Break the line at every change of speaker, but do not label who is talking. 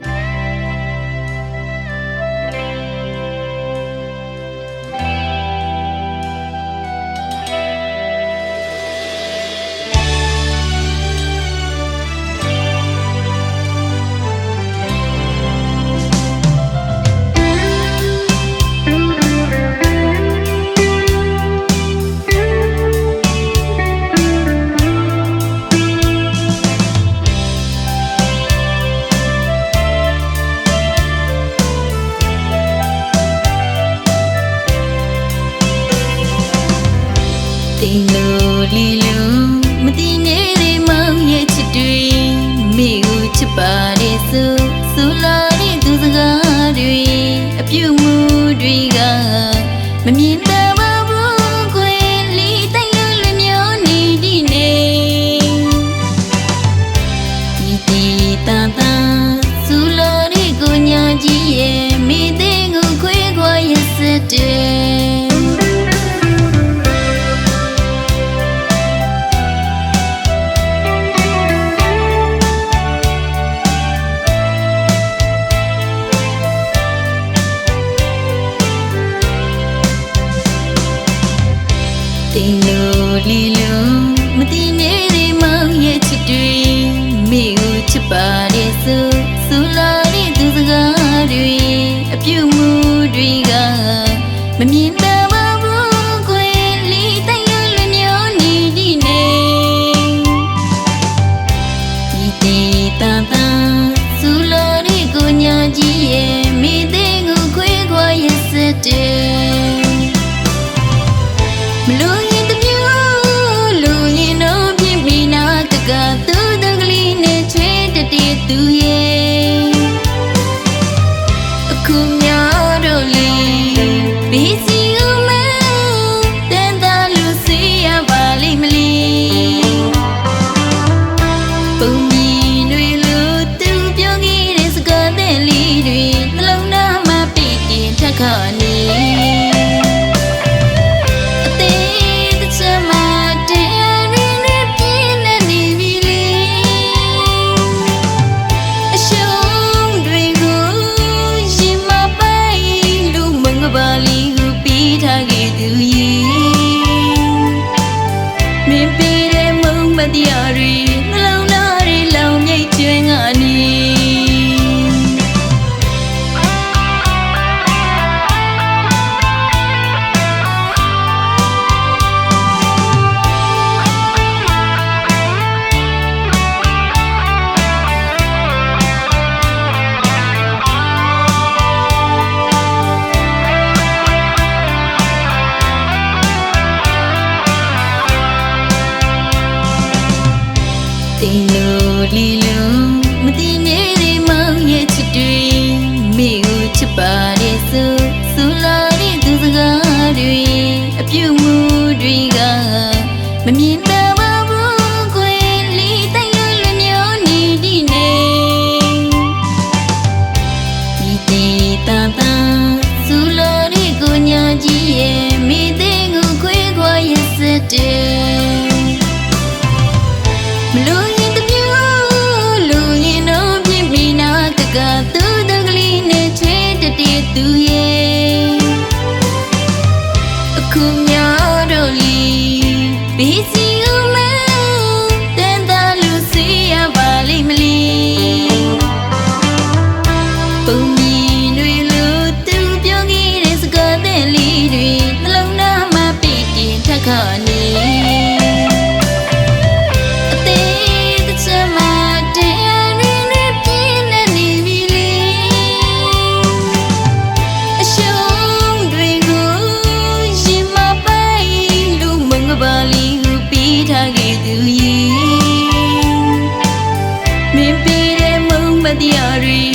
Bye. တင်လို့လီလို့မတည်နေတဲ့မောင်ရဲ့ချစ်တွေမိကိုချစ်ပါတဲ့ဆိုဆိုလာတဲ့သူစကားတွေအပြုတ်မှုတွေကမမြင်တ တင်လို့လီလို့မတည်နေတဲ့မောင်ရဲ့ချစ်တွေမိကိုချစ်ပါတဲ့ဆိုဆိုလာတဲ့သူစကားတွေအပြုတ်မှုတွေကမမြင် သူရဲ့အခုများတော့လေဘီစီဦးမတန်တာလူစီရပါလိမ့်မလီပုံမြင်တွေလို့သူပြောခဲ့တဲ့စကားတဲ့လေးတွေနှလုံးသားမှာပိတ်တင်ထက်ခါနေ မုံ လို့လီလို့မတည်နေတဲ့မောင်ရဲ့ချစ်တွေမိကိုချစ်ပါတဲ့ဆိုဆိုလာတဲ့သူစကားတွေအပြုတ်မှုတွေကမမြင်တတ်ပါဘူးခွေလီတိုင်းလို့လွမျောနေဒီနေဒီတေတာတာဆိုလာတဲ့ကိုညာကြီးရဲ့ ဘီ Yuri.